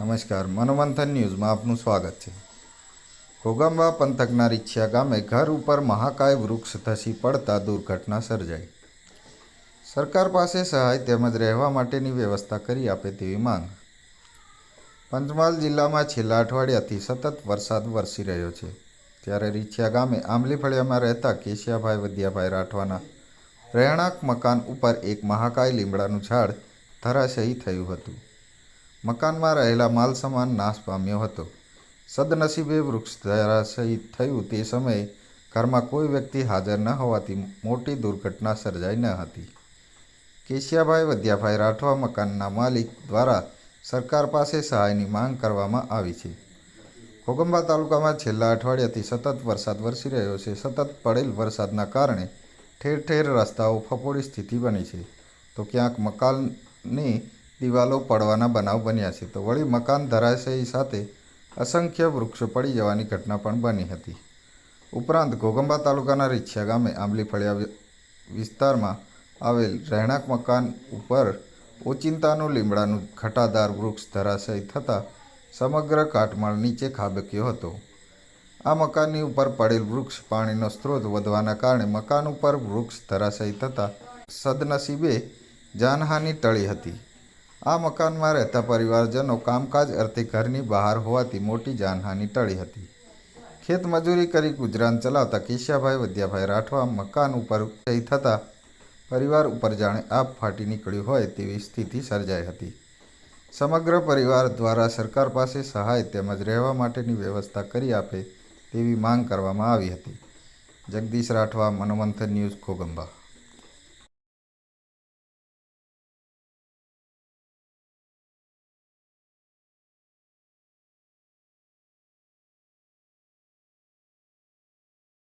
નમસ્કાર, મનોમંથન ન્યૂઝમાં આપનું સ્વાગત છે. ઘોગાંબા પંથકના રીછિયા ગામે ઘર ઉપર મહાકાય વૃક્ષ ધસી પડતા દુર્ઘટના સર્જાઈ. સરકાર પાસે સહાય તેમજ રહેવા માટેની વ્યવસ્થા કરી આપે તેવી માંગ. પંચમહાલ જિલ્લામાં છેલ્લા અઠવાડિયાથી સતત વરસાદ વરસી રહ્યો છે. ત્યારે રીછિયા ગામે આંબલીફળિયામાં રહેતા કેશિયાભાઈ વદિયાભાઈ રાઠવાના રહેણાંક મકાન ઉપર એક મહાકાય લીમડાનું ઝાડ ધરાશયી થયું હતું. મકાનમાં રહેલા માલ સામાન નાશ પામ્યો હતો. સદનસીબે વૃક્ષ ધરાશયી થયું તે સમયે ઘરમાં કોઈ વ્યક્તિ હાજર ન હોવાથી મોટી દુર્ઘટના સર્જાઈ ન હતી. કેશિયાભાઈ વદ્યાભાઈ રાઠવા મકાનના માલિક દ્વારા સરકાર પાસે સહાયની માંગ કરવામાં આવી છે. કોગંબા તાલુકામાં છેલ્લા અઠવાડિયાથી સતત વરસાદ વરસી રહ્યો છે. સતત પડેલ વરસાદના કારણે ઠેર ઠેર રસ્તાઓ ફફોડી સ્થિતિ બની છે. તો ક્યાંક મકાનની દિવાલો પડવાના બનાવ બન્યા છે. તો વળી મકાન ધરાશયી સાથે અસંખ્ય વૃક્ષો પડી જવાની ઘટના પણ બની હતી. ઉપરાંત ઘોગંબા તાલુકાના રીછિયા ગામે આંબલી ફળિયા વિસ્તારમાં આવેલ રહેણાંક મકાન ઉપર ઓચિંતાનું લીમડાનું ઘટાદાર વૃક્ષ ધરાશયી થતાં સમગ્ર કાટમાળ નીચે ખાબક્યો હતો. આ મકાનની ઉપર પડેલ વૃક્ષ પાણીનો સ્ત્રોત વધવાના કારણે મકાન ઉપર વૃક્ષ ધરાશયી થતાં સદનસીબે જાનહાનિ ટળી હતી. આ મકાનમાં રહેતા પરિવારજનો કામકાજ અર્થે ઘરની બહાર હોવાથી મોટી જાનહાનિ ટળી હતી. ખેત મજૂરી કરી ગુજરાન ચલાવતા કેશિયાભાઈ વદ્યાભાઈ રાઠવા મકાન ઉપર થઈ થતાં પરિવાર ઉપર જાણે આપ ફાટી નીકળ્યું હોય તેવી સ્થિતિ સર્જાઈ હતી. સમગ્ર પરિવાર દ્વારા સરકાર પાસે સહાય તેમજ રહેવા માટેની વ્યવસ્થા કરી આપે તેવી માંગ કરવામાં આવી હતી. જગદીશ રાઠવા, મનોમંથન ન્યૂઝ ખોગંબા.